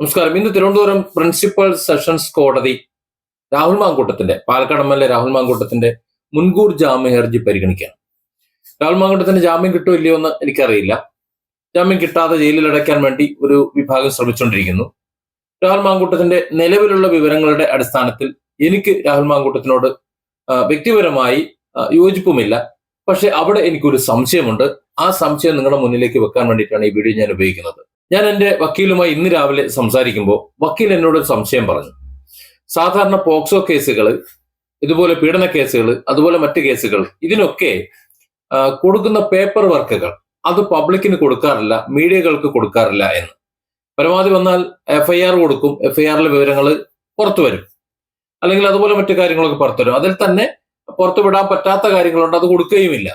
നമസ്കാരം. ഇന്ന് Thiruvananthapuram principal sessions കോടതി Rahul മാങ്കൂട്ടത്തിന്റെ Palakkad M L A Rahul മാങ്കൂട്ടത്തിന്റെ മുൻകൂർ ജാമ്യ ഹർജി പരിഗണിക്കുകയാണ്. രാഹുൽ മാങ്കൂട്ടത്തിന് ജാമ്യം കിട്ടുമോ ഇല്ലയോ എന്ന് എനിക്കറിയില്ല. ജാമ്യം കിട്ടാതെ ജയിലിൽ അടയ്ക്കാൻ വേണ്ടി ഒരു വിഭാഗം ശ്രമിച്ചുകൊണ്ടിരിക്കുന്നു. രാഹുൽ മാങ്കൂട്ടത്തിന്റെ നിലവിലുള്ള വിവരങ്ങളുടെ അടിസ്ഥാനത്തിൽ എനിക്ക് രാഹുൽ മാങ്കൂട്ടത്തിനോട് വ്യക്തിപരമായി യോജിപ്പുമില്ല. പക്ഷെ അവിടെ എനിക്കൊരു സംശയമുണ്ട്. ആ സംശയം നിങ്ങളുടെ മുന്നിലേക്ക് വെക്കാൻ വേണ്ടിയിട്ടാണ് ഈ വീഡിയോ ഞാൻ ഉപയോഗിക്കുന്നത്. ഞാൻ എന്റെ വക്കീലുമായി ഇന്ന് രാവിലെ സംസാരിക്കുമ്പോൾ വക്കീൽ എന്നോട് സംശയം പറഞ്ഞു. സാധാരണ പോക്സോ കേസുകൾ ഇതുപോലെ പീഡന കേസുകൾ അതുപോലെ മറ്റു കേസുകൾ ഇതിനൊക്കെ കൊടുക്കുന്ന പേപ്പർ വർക്കുകൾ അത് പബ്ലിക്കിന് കൊടുക്കാറില്ല മീഡിയകൾക്ക് കൊടുക്കാറില്ല എന്ന്. പരമാവധി വന്നാൽ എഫ്ഐആർ കൊടുക്കും എഫ്ഐആറിലെ വിവരങ്ങൾ പുറത്തു വരും. അല്ലെങ്കിൽ അതുപോലെ മറ്റു കാര്യങ്ങളൊക്കെ പുറത്തു വരും. അതിൽ തന്നെ പുറത്തുവിടാൻ പറ്റാത്ത കാര്യങ്ങളുണ്ട് അത് കൊടുക്കുകയുമില്ല.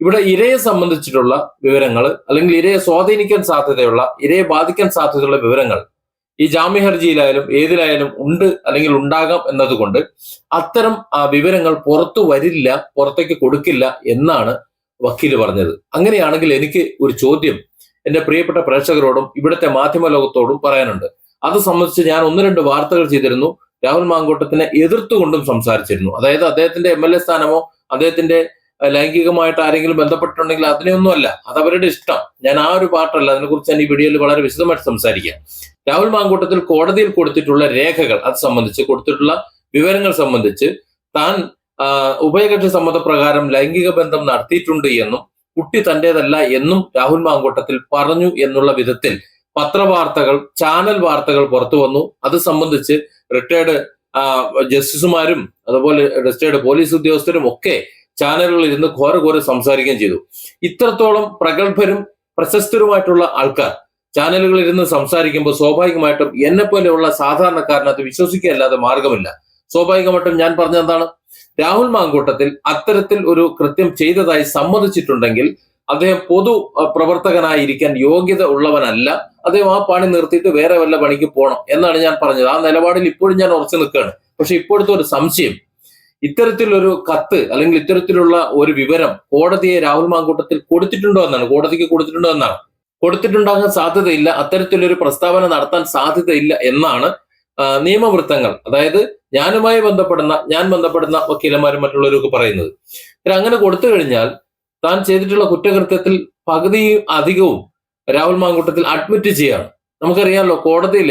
ഇവിടെ ഇരയെ സംബന്ധിച്ചിട്ടുള്ള വിവരങ്ങൾ അല്ലെങ്കിൽ ഇരയെ സ്വാധീനിക്കാൻ സാധ്യതയുള്ള ഇരയെ ബാധിക്കാൻ സാധ്യതയുള്ള വിവരങ്ങൾ ഈ ജാമ്യ ഹർജിയിലായാലും ഏതിലായാലും ഉണ്ട് അല്ലെങ്കിൽ ഉണ്ടാകാം എന്നതുകൊണ്ട് അത്തരം ആ വിവരങ്ങൾ പുറത്തു വരില്ല പുറത്തേക്ക് കൊടുക്കില്ല എന്നാണ് വക്കീൽ പറഞ്ഞത്. അങ്ങനെയാണെങ്കിൽ എനിക്ക് ഒരു ചോദ്യം എന്റെ പ്രിയപ്പെട്ട പ്രേക്ഷകരോടും ഇവിടുത്തെ മാധ്യമ ലോകത്തോടും പറയാനുണ്ട്. അത് സംബന്ധിച്ച് ഞാൻ ഒന്ന് രണ്ട് വാർത്തകൾ ചെയ്തിരുന്നു രാഹുൽ മാങ്കോട്ടത്തിനെ എതിർത്തുകൊണ്ടും സംസാരിച്ചിരുന്നു. അതായത് അദ്ദേഹത്തിന്റെ എം എൽ എ സ്ഥാനമോ അദ്ദേഹത്തിന്റെ ലൈംഗികമായിട്ട് ആരെങ്കിലും ബന്ധപ്പെട്ടിട്ടുണ്ടെങ്കിൽ അതിനെയൊന്നുമല്ല. അത് അവരുടെ ഇഷ്ടം. ഞാൻ ആ ഒരു പാർട്ടല്ല അതിനെക്കുറിച്ച് ഞാൻ ഈ വീഡിയോയിൽ വളരെ വിശദമായിട്ട് സംസാരിക്കാം. രാഹുൽ മാങ്കൂട്ടത്തിൽ കോടതിയിൽ കൊടുത്തിട്ടുള്ള രേഖകൾ അത് സംബന്ധിച്ച് കൊടുത്തിട്ടുള്ള വിവരങ്ങൾ സംബന്ധിച്ച് താൻ ഉഭയകക്ഷി സമ്മതപ്രകാരം ലൈംഗിക ബന്ധം നടത്തിയിട്ടുണ്ട് എന്നും കുട്ടി തന്റേതല്ല എന്നും രാഹുൽ മാങ്കൂട്ടത്തിൽ പറഞ്ഞു എന്നുള്ള വിധത്തിൽ പത്രവാർത്തകൾ ചാനൽ വാർത്തകൾ പുറത്തു വന്നു. അത് സംബന്ധിച്ച് റിട്ടയർഡ് ജസ്റ്റിസുമാരും അതുപോലെ റിട്ടയർഡ് പോലീസ് ഉദ്യോഗസ്ഥരും ഒക്കെ ചാനലുകളിൽ ഇരുന്ന് ഘോര ഘോര സംസാരിക്കുകയും ചെയ്തു. ഇത്രത്തോളം പ്രഗത്ഭരും പ്രശസ്തരുമായിട്ടുള്ള ആൾക്കാർ ചാനലുകളിൽ ഇരുന്ന് സംസാരിക്കുമ്പോൾ സ്വാഭാവികമായിട്ടും എന്നെ പോലെയുള്ള സാധാരണക്കാരനത് വിശ്വസിക്കുകയല്ലാതെ മാർഗമില്ല. സ്വാഭാവികമായിട്ടും ഞാൻ പറഞ്ഞ എന്താണ്? രാഹുൽ മാങ്കൂട്ടത്തിൽ അത്തരത്തിൽ ഒരു കൃത്യം ചെയ്തതായി സമ്മതിച്ചിട്ടുണ്ടെങ്കിൽ അദ്ദേഹം പൊതു പ്രവർത്തകനായിരിക്കാൻ യോഗ്യത ഉള്ളവനല്ല. അദ്ദേഹം ആ പണി നിർത്തിയിട്ട് വേറെ വല്ല പണിക്ക് പോകണം എന്നാണ് ഞാൻ പറഞ്ഞത്. ആ നിലപാടിൽ ഇപ്പോഴും ഞാൻ ഉറച്ചു നിൽക്കുകയാണ്. പക്ഷെ ഇപ്പോഴത്തെ ഒരു സംശയം ഇത്തരത്തിലൊരു കത്ത് അല്ലെങ്കിൽ ഇത്തരത്തിലുള്ള ഒരു വിവരം കോടതിയെ രാഹുൽ മാങ്കൂട്ടത്തിൽ കൊടുത്തിട്ടുണ്ടോ എന്നാണ്. കോടതിക്ക് കൊടുത്തിട്ടുണ്ടോ എന്നാണ്. കൊടുത്തിട്ടുണ്ടാകാൻ സാധ്യതയില്ല. അത്തരത്തിലൊരു പ്രസ്താവന നടത്താൻ സാധ്യതയില്ല എന്നാണ് നിയമവൃത്തങ്ങൾ. അതായത് ഞാനുമായി ബന്ധപ്പെടുന്ന ഞാൻ ബന്ധപ്പെടുന്ന വക്കീലന്മാരും മറ്റുള്ളവരൊക്കെ പറയുന്നത്. അങ്ങനെ കൊടുത്തു കഴിഞ്ഞാൽ താൻ ചെയ്തിട്ടുള്ള കുറ്റകൃത്യത്തിൽ പകുതിയും അധികവും രാഹുൽ മാങ്കൂട്ടത്തിൽ അഡ്മിറ്റ് ചെയ്യാണ്. നമുക്കറിയാമല്ലോ കോടതിയിൽ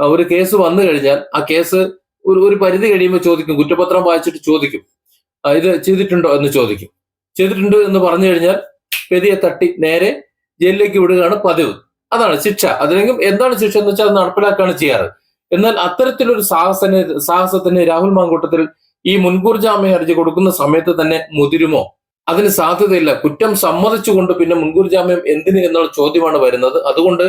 ഒരു കേസ് വന്നു കഴിഞ്ഞാൽ ആ കേസ് ഒരു ഒരു പരിധി കഴിയുമ്പോൾ ചോദിക്കും കുറ്റപത്രം വായിച്ചിട്ട് ചോദിക്കും. ഇത് ചെയ്തിട്ടുണ്ടോ എന്ന് ചോദിക്കും. ചെയ്തിട്ടുണ്ട് എന്ന് പറഞ്ഞു കഴിഞ്ഞാൽ പ്രതിയെ തട്ടി നേരെ ജയിലിലേക്ക് വിടുകയാണ് പതിവ്. അതാണ് ശിക്ഷ. അതിലെങ്കിലും എന്താണ് ശിക്ഷ എന്ന് വെച്ചാൽ അത് നടപ്പിലാക്കുകയാണ് ചെയ്യാറ്. എന്നാൽ അത്തരത്തിലൊരു സാഹസന് സാഹസത്തിന് രാഹുൽ മാങ്കൂട്ടത്തിൽ ഈ മുൻകൂർ ജാമ്യ ഹർജി കൊടുക്കുന്ന സമയത്ത് തന്നെ മുതിരുമോ? അതിന് സാധ്യതയില്ല. കുറ്റം സമ്മതിച്ചുകൊണ്ട് പിന്നെ മുൻകൂർ ജാമ്യം എന്തിന് എന്നുള്ള ചോദ്യമാണ് വരുന്നത്. അതുകൊണ്ട്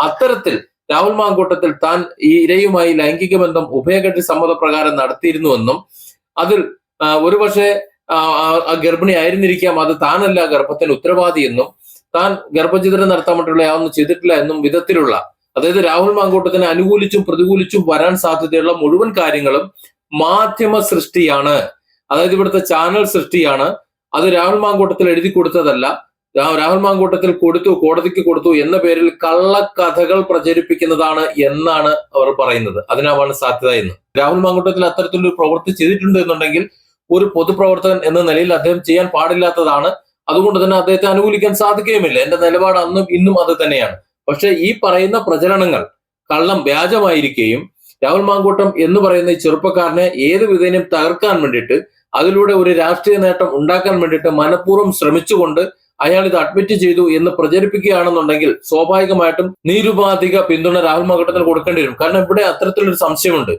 അത്തരത്തിൽ രാഹുൽ മാങ്കൂട്ടത്തിൽ താൻ ഈ ഇരയുമായി ലൈംഗിക ബന്ധം ഉഭയകക്ഷി സമ്മതപ്രകാരം നടത്തിയിരുന്നുവെന്നും അതിൽ ഒരുപക്ഷെ ഗർഭിണി ആയിരുന്നിരിക്കാം അത് താനല്ല ഗർഭത്തിന് ഉത്തരവാദി എന്നും താൻ ഗർഭചിത്രം നടത്താൻ യാതൊന്നും ചെയ്തിട്ടില്ല എന്നും വിധത്തിലുള്ള അതായത് രാഹുൽ മാങ്കൂട്ടത്തിനെ അനുകൂലിച്ചും പ്രതികൂലിച്ചും വരാൻ സാധ്യതയുള്ള മുഴുവൻ കാര്യങ്ങളും മാധ്യമ സൃഷ്ടിയാണ്. അതായത് ഇവിടുത്തെ ചാനൽ സൃഷ്ടിയാണ്. അത് രാഹുൽ മാങ്കൂട്ടത്തിൽ എഴുതി കൊടുത്തതല്ല. രാഹുൽ മാങ്കൂട്ടത്തിൽ കൊടുത്തു കോടതിക്ക് കൊടുത്തു എന്ന പേരിൽ കള്ളക്കഥകൾ പ്രചരിപ്പിക്കുന്നതാണ് എന്നാണ് അവർ പറയുന്നത്. അതിനാവാണ് സാധ്യത എന്ന്. രാഹുൽ മാങ്കൂട്ടത്തിൽ അത്തരത്തിലൊരു പ്രവൃത്തി ചെയ്തിട്ടുണ്ട് എന്നുണ്ടെങ്കിൽ ഒരു പൊതുപ്രവർത്തകൻ എന്ന നിലയിൽ അദ്ദേഹം ചെയ്യാൻ പാടില്ലാത്തതാണ്. അതുകൊണ്ട് തന്നെ അദ്ദേഹത്തെ അനുകൂലിക്കാൻ സാധിക്കുകയുമില്ല. എന്റെ നിലപാട് അന്നും ഇന്നും അത് തന്നെയാണ്. പക്ഷെ ഈ പറയുന്ന പ്രചരണങ്ങൾ കള്ളം വ്യാജമായിരിക്കുകയും രാഹുൽ മാങ്കൂട്ടം എന്ന് പറയുന്ന ഈ ചെറുപ്പക്കാരനെ ഏത് വിധേനയും തകർക്കാൻ വേണ്ടിയിട്ട് അതിലൂടെ ഒരു രാഷ്ട്രീയ നേട്ടം ഉണ്ടാക്കാൻ വേണ്ടിയിട്ട് മനഃപൂർവം ശ്രമിച്ചുകൊണ്ട് അയാൾ ഇത് അഡ്മിറ്റ് ചെയ്തു എന്ന് പ്രചരിപ്പിക്കുകയാണെന്നുണ്ടെങ്കിൽ സ്വാഭാവികമായിട്ടും നിരുപാധിക പിന്തുണ രാഹുൽ മകട്ടത്തിന് കൊടുക്കേണ്ടി വരും. കാരണം ഇവിടെ അത്തരത്തിലൊരു സംശയമുണ്ട്.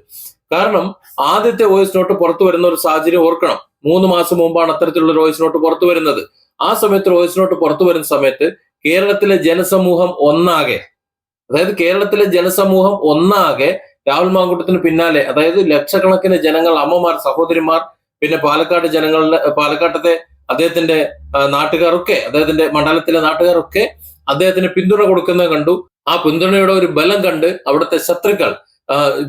കാരണം ആദ്യത്തെ വോയിസ് നോട്ട് പുറത്തു വരുന്ന ഒരു സാഹചര്യം ഓർക്കണം. മൂന്ന് മാസം മുമ്പാണ് അത്തരത്തിലുള്ള വോയിസ് നോട്ട് പുറത്തു വരുന്നത്. ആ സമയത്ത് വോയിസ് നോട്ട് പുറത്തു വരുന്ന സമയത്ത് കേരളത്തിലെ ജനസമൂഹം ഒന്നാകെ അതായത് കേരളത്തിലെ ജനസമൂഹം ഒന്നാകെ രാഹുൽ മാങ്കൂട്ടത്തിന് പിന്നാലെ അതായത് ലക്ഷക്കണക്കിന് ജനങ്ങൾ അമ്മമാർ സഹോദരിമാർ പിന്നെ പാലക്കാട് ജനങ്ങളുടെ പാലക്കാട്ടത്തെ അദ്ദേഹത്തിന്റെ നാട്ടുകാരൊക്കെ അദ്ദേഹത്തിന്റെ മണ്ഡലത്തിലെ നാട്ടുകാരൊക്കെ അദ്ദേഹത്തിന് പിന്തുണ കൊടുക്കുന്നത് കണ്ടു. ആ പിന്തുണയുടെ ഒരു ബലം കണ്ട് അവിടുത്തെ ശത്രുക്കൾ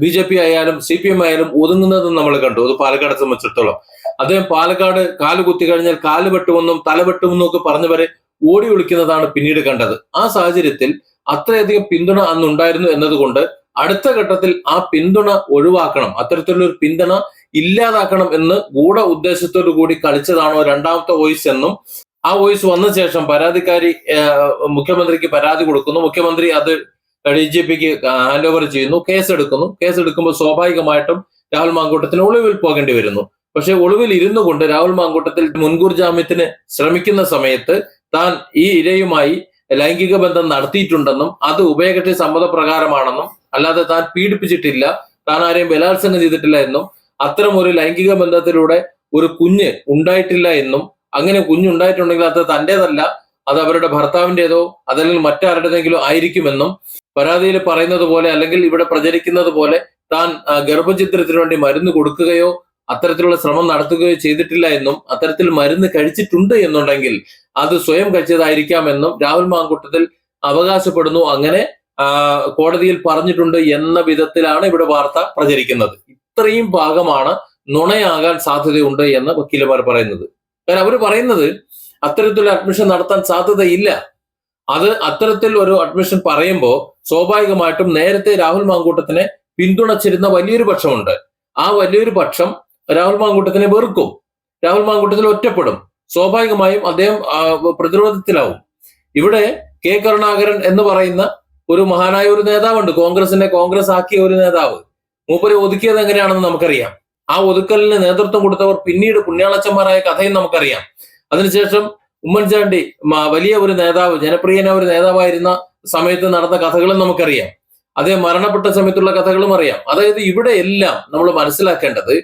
ബി ജെ പി ആയാലും സി പി എം ആയാലും ഒതുങ്ങുന്നത് നമ്മൾ കണ്ടു. അത് പാലക്കാട് സംബന്ധിച്ചിടത്തോളം. അദ്ദേഹം പാലക്കാട് കാൽ കുത്തി കഴിഞ്ഞാൽ കാൽ വെട്ടുമെന്നും തല വെട്ടുമെന്നും ഒക്കെ പറഞ്ഞവരെ ഓടി ഒളിക്കുന്നതാണ് പിന്നീട് കണ്ടത്. ആ സാഹചര്യത്തിൽ അത്രയധികം പിന്തുണ അന്നുണ്ടായിരുന്നു എന്നതുകൊണ്ട് അടുത്ത ഘട്ടത്തിൽ ആ പിന്തുണ ഒഴിവാക്കണം. അത്തരത്തിലുള്ള ഒരു പിന്തുണ ഇല്ലാതാക്കണം എന്ന് ഗൂഢ ഉദ്ദേശത്തോടു കൂടി കളിച്ചതാണോ രണ്ടാമത്തെ വോയിസ് എന്നും ആ വോയിസ് വന്ന ശേഷം പരാതിക്കാരി മുഖ്യമന്ത്രിക്ക് പരാതി കൊടുക്കുന്നു. മുഖ്യമന്ത്രി അത് ഡി ജി പിക്ക് ഹാൻഡ് ഓവർ ചെയ്യുന്നു കേസ് എടുക്കുന്നു കേസ് എടുക്കുമ്പോൾ സ്വാഭാവികമായിട്ടും രാഹുൽ മാങ്കൂട്ടത്തിന് ഒളിവിൽ പോകേണ്ടി വരുന്നു. പക്ഷെ ഒളിവിൽ ഇരുന്നു കൊണ്ട് രാഹുൽ മാങ്കൂട്ടത്തിൽ മുൻകൂർ ജാമ്യത്തിന് ശ്രമിക്കുന്ന സമയത്ത് താൻ ഈ ഇരയുമായി ലൈംഗിക ബന്ധം നടത്തിയിട്ടുണ്ടെന്നും അത് ഉഭയകക്ഷി സമ്മതപ്രകാരമാണെന്നും അല്ലാതെ താൻ പീഡിപ്പിച്ചിട്ടില്ല താൻ ആരെയും ബലാത്സംഗം ചെയ്തിട്ടില്ല എന്നും അത്തരം ഒരു ലൈംഗിക ബന്ധത്തിലൂടെ ഒരു കുഞ്ഞ് ഉണ്ടായിട്ടില്ല എന്നും അങ്ങനെ കുഞ്ഞുണ്ടായിട്ടുണ്ടെങ്കിൽ അത് തന്റേതല്ല അത് അവരുടെ ഭർത്താവിന്റെതോ അതല്ലെങ്കിൽ മറ്റാരുടേതെങ്കിലും ആയിരിക്കുമെന്നും പരാതിയിൽ പറയുന്നത് പോലെ അല്ലെങ്കിൽ ഇവിടെ പ്രചരിക്കുന്നത് പോലെ താൻ ഗർഭചിത്രത്തിന് വേണ്ടി മരുന്ന് കൊടുക്കുകയോ അത്തരത്തിലുള്ള ശ്രമം നടത്തുകയോ ചെയ്തിട്ടില്ല എന്നും അത്തരത്തിൽ മരുന്ന് കഴിച്ചിട്ടുണ്ട് എന്നുണ്ടെങ്കിൽ അത് സ്വയം കഴിച്ചതായിരിക്കാമെന്നും രാഹുൽ മാങ്കുട്ടത്തിൽ അവകാശപ്പെടുന്നു. അങ്ങനെ കോടതിയിൽ പറഞ്ഞിട്ടുണ്ട് എന്ന വിധത്തിലാണ് ഇവിടെ വാർത്ത പ്രചരിക്കുന്നത്. ഇത്രയും ഭാഗമാണ് നുണയാകാൻ സാധ്യതയുണ്ട് എന്ന് വക്കീലമാർ പറയുന്നത്. കാരണം അവർ പറയുന്നത് അത്തരത്തിലുള്ള അഡ്മിഷൻ നടത്താൻ സാധ്യതയില്ല. അത് അത്തരത്തിൽ ഒരു അഡ്മിഷൻ പറയുമ്പോൾ സ്വാഭാവികമായിട്ടും നേരത്തെ രാഹുൽ മാങ്കൂട്ടത്തിനെ പിന്തുണച്ചിരുന്ന വലിയൊരു പക്ഷമുണ്ട്. ആ വലിയൊരു പക്ഷം രാഹുൽ മാങ്കൂട്ടത്തിനെ വെറുക്കും. രാഹുൽ മാങ്കൂട്ടത്തിൽ ഒറ്റപ്പെടും. സ്വാഭാവികമായും അദ്ദേഹം പ്രതിരോധത്തിലാവും. ഇവിടെ കെ കരുണാകരൻ എന്ന് പറയുന്ന ഒരു മഹാനായ ഒരു നേതാവുണ്ട്. കോൺഗ്രസിനെ കോൺഗ്രസ് ആക്കിയ ഒരു നേതാവ്. മൂപ്പരെ ഒതുക്കിയത് എങ്ങനെയാണെന്ന് നമുക്കറിയാം. ആ ഒതുക്കലിന് നേതൃത്വം കൊടുത്തവർ പിന്നീട് പുണ്യാളച്ചന്മാരായ കഥയും നമുക്കറിയാം. അതിനുശേഷം ഉമ്മൻചാണ്ടി വലിയ ഒരു നേതാവ് ജനപ്രിയന ഒരു നേതാവായിരുന്ന സമയത്ത് നടന്ന കഥകളും നമുക്കറിയാം. അതേ മരണപ്പെട്ട സമയത്തുള്ള കഥകളും അറിയാം. അതായത് ഇവിടെ എല്ലാം നമ്മൾ മനസ്സിലാക്കേണ്ടത്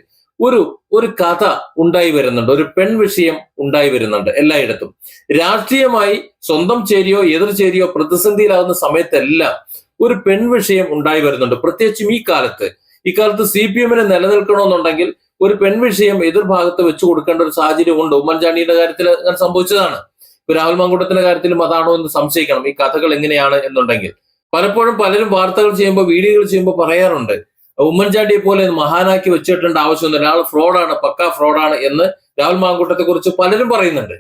ഒരു ഒരു കഥ ഉണ്ടായി വരുന്നുണ്ട്. ഒരു പെൺ വിഷയം ഉണ്ടായി വരുന്നുണ്ട് എല്ലായിടത്തും. രാഷ്ട്രീയമായി സ്വന്തം ചേരിയോ എതിർ ചേരിയോ പ്രതിസന്ധിയിലാകുന്ന സമയത്തെല്ലാം ഒരു പെൺ വിഷയം ഉണ്ടായി വരുന്നുണ്ട്. പ്രത്യേകിച്ചും ഈ കാലത്ത് ഇക്കാലത്ത് സി പി എമ്മിന് നിലനിൽക്കണമെന്നുണ്ടെങ്കിൽ ഒരു പെൺവിഷയം എതിർഭാഗത്ത് വെച്ചു കൊടുക്കേണ്ട ഒരു സാഹചര്യം ഉണ്ട്. ഉമ്മൻചാണ്ടിയുടെ കാര്യത്തിൽ അങ്ങനെ സംഭവിച്ചതാണ്. ഇപ്പൊ രാഹുൽ മങ്കുട്ടത്തിന്റെ കാര്യത്തിലും അതാണോ എന്ന് സംശയിക്കണം. ഈ കഥകൾ എങ്ങനെയാണ് എന്നുണ്ടെങ്കിൽ. പലപ്പോഴും പലരും വാർത്തകൾ ചെയ്യുമ്പോൾ വീഡിയോകൾ ചെയ്യുമ്പോൾ പറയാറുണ്ട്. ഉമ്മൻചാണ്ടിയെ പോലെ മഹാനാക്കി വെച്ചിട്ടേണ്ട ആവശ്യമൊന്നും ഒരാൾ ഫ്രോഡാണ് പക്ക ഫ്രോഡാണ് എന്ന് രാഹുൽ മാങ്കൂട്ടത്തെ കുറിച്ച് പലരും പറയുന്നുണ്ട്.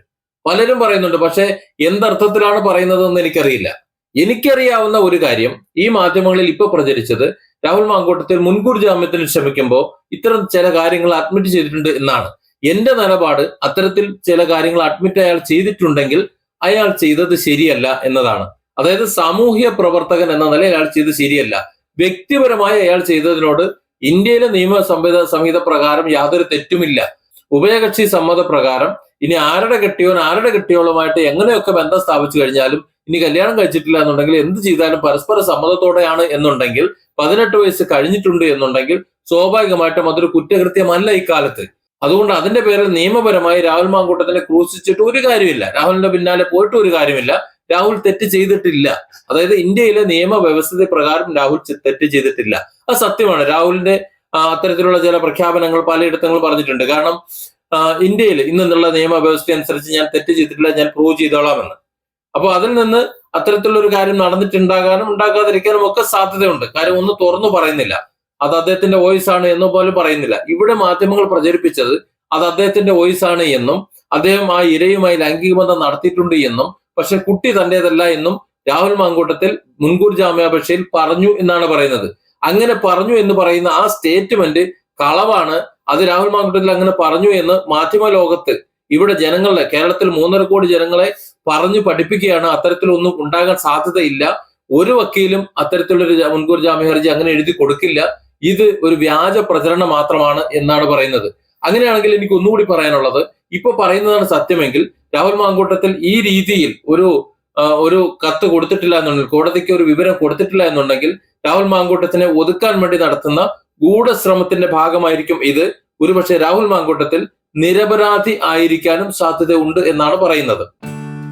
പലരും പറയുന്നുണ്ട്. പക്ഷെ എന്തർത്ഥത്തിലാണ് പറയുന്നതെന്ന് എനിക്കറിയില്ല. എനിക്കറിയാവുന്ന ഒരു കാര്യം ഈ മാധ്യമങ്ങളിൽ ഇപ്പൊ പ്രചരിച്ചത് രാഹുൽ മാങ്കൂട്ടത്തിൽ മുൻകൂർ ജാമ്യത്തിന് ശ്രമിക്കുമ്പോൾ ഇത്തരം ചില കാര്യങ്ങൾ അഡ്മിറ്റ് ചെയ്തിട്ടുണ്ട് എന്നാണ്. എന്റെ നിലപാട് അത്തരത്തിൽ ചില കാര്യങ്ങൾ അഡ്മിറ്റ് അയാൾ ചെയ്തിട്ടുണ്ടെങ്കിൽ അയാൾ ചെയ്തത് ശരിയല്ല എന്നതാണ്. അതായത് സാമൂഹ്യ പ്രവർത്തകൻ എന്ന നിലയിൽ അയാൾ ചെയ്ത് ശരിയല്ല. വ്യക്തിപരമായി അയാൾ ചെയ്തതിനോട് ഇന്ത്യയിലെ നിയമ സംഹിത സംഹിത പ്രകാരം യാതൊരു തെറ്റുമില്ല. ഉഭയകക്ഷി സമ്മത പ്രകാരം ഇനി ആരുടെ കെട്ടിയോൻ ആരുടെ കെട്ടിയോളുമായിട്ട് എങ്ങനെയൊക്കെ ബന്ധം സ്ഥാപിച്ചു കഴിഞ്ഞാലും ഇനി കല്യാണം കഴിച്ചിട്ടില്ല എന്നുണ്ടെങ്കിൽ എന്ത് ചെയ്താലും പരസ്പര സമ്മതത്തോടെയാണ് എന്നുണ്ടെങ്കിൽ പതിനെട്ട് വയസ്സ് കഴിഞ്ഞിട്ടുണ്ട് എന്നുണ്ടെങ്കിൽ സ്വാഭാവികമായിട്ടും അതൊരു കുറ്റകൃത്യമല്ല ഇക്കാലത്ത് അതുകൊണ്ട് അതിന്റെ പേരിൽ നിയമപരമായി രാഹുൽ മാങ്കൂട്ടത്തിനെ ക്രൂശിച്ചിട്ട് ഒരു കാര്യമില്ല. രാഹുലിന്റെ പിന്നാലെ പോയിട്ട് ഒരു കാര്യമില്ല. രാഹുൽ തെറ്റ് ചെയ്തിട്ടില്ല. അതായത് ഇന്ത്യയിലെ നിയമ വ്യവസ്ഥ പ്രകാരം രാഹുൽ തെറ്റ് ചെയ്തിട്ടില്ല. അത് സത്യമാണ്. രാഹുലിന്റെ അത്തരത്തിലുള്ള ചില പ്രഖ്യാപനങ്ങൾ പലയിടത്തും പറഞ്ഞിട്ടുണ്ട്. കാരണം ഇന്ത്യയിൽ ഇന്നുള്ള നിയമവ്യവസ്ഥ അനുസരിച്ച് ഞാൻ തെറ്റ് ചെയ്തിട്ടില്ല ഞാൻ പ്രൂവ് ചെയ്തോളാമെന്ന്. അപ്പൊ അതിൽ നിന്ന് അത്തരത്തിലുള്ള ഒരു കാര്യം നടന്നിട്ടുണ്ടാകാനും ഉണ്ടാകാതിരിക്കാനും ഒക്കെ സാധ്യതയുണ്ട്. കാര്യം ഒന്ന് തുറന്നു പറയുന്നില്ല. അത് അദ്ദേഹത്തിന്റെ വോയിസ് ആണ് എന്ന് പോലും പറയുന്നില്ല. ഇവിടെ മാധ്യമങ്ങൾ പ്രചരിപ്പിച്ചത് അത് അദ്ദേഹത്തിന്റെ വോയിസ് ആണ് എന്നും അദ്ദേഹം ആ ഇരയുമായി ലൈംഗിക ബന്ധം നടത്തിയിട്ടുണ്ട് എന്നും പക്ഷെ കുട്ടി തന്റേതല്ല എന്നും രാഹുൽ മാങ്കൂട്ടത്തിൽ മുൻകൂർ ജാമ്യാപേക്ഷയിൽ പറഞ്ഞു എന്നാണ് പറയുന്നത്. അങ്ങനെ പറഞ്ഞു എന്ന് പറയുന്ന ആ സ്റ്റേറ്റ്മെന്റ് കളവാണ് അത് രാഹുൽ മാങ്കൂട്ടത്തിൽ അങ്ങനെ പറഞ്ഞു എന്ന് മാധ്യമ ലോകത്ത് ഇവിടെ ജനങ്ങളുടെ കേരളത്തിൽ മൂന്നര കോടി ജനങ്ങളെ പറഞ്ഞു പഠിപ്പിക്കുകയാണ്. അത്തരത്തിലൊന്നും ഉണ്ടാകാൻ സാധ്യതയില്ല. ഒരു വക്കീലും അത്തരത്തിലുള്ളൊരു മുൻകൂർ ജാമ്യ ഹർജി അങ്ങനെ എഴുതി കൊടുക്കില്ല. ഇത് ഒരു വ്യാജ പ്രചരണം മാത്രമാണ് എന്നാണ് പറയുന്നത്. അങ്ങനെയാണെങ്കിൽ എനിക്ക് ഒന്നുകൂടി പറയാനുള്ളത്. ഇപ്പൊ പറയുന്നതാണ് സത്യമെങ്കിൽ രാഹുൽ മാങ്കൂട്ടത്തിൽ ഈ രീതിയിൽ ഒരു ഒരു കത്ത് കൊടുത്തിട്ടില്ല എന്നുണ്ടെങ്കിൽ കോടതിക്ക് ഒരു വിവരം കൊടുത്തിട്ടില്ല എന്നുണ്ടെങ്കിൽ രാഹുൽ മാങ്കൂട്ടത്തിനെ ഒതുക്കാൻ വേണ്ടി നടത്തുന്ന ഗൂഢശ്രമത്തിന്റെ ഭാഗമായിരിക്കും ഇത്. ഒരുപക്ഷെ രാഹുൽ മാങ്കൂട്ടത്തിൽ നിരപരാധി ആയിരിക്കാനും സാധ്യത ഉണ്ട് എന്നാണ് പറയുന്നത്.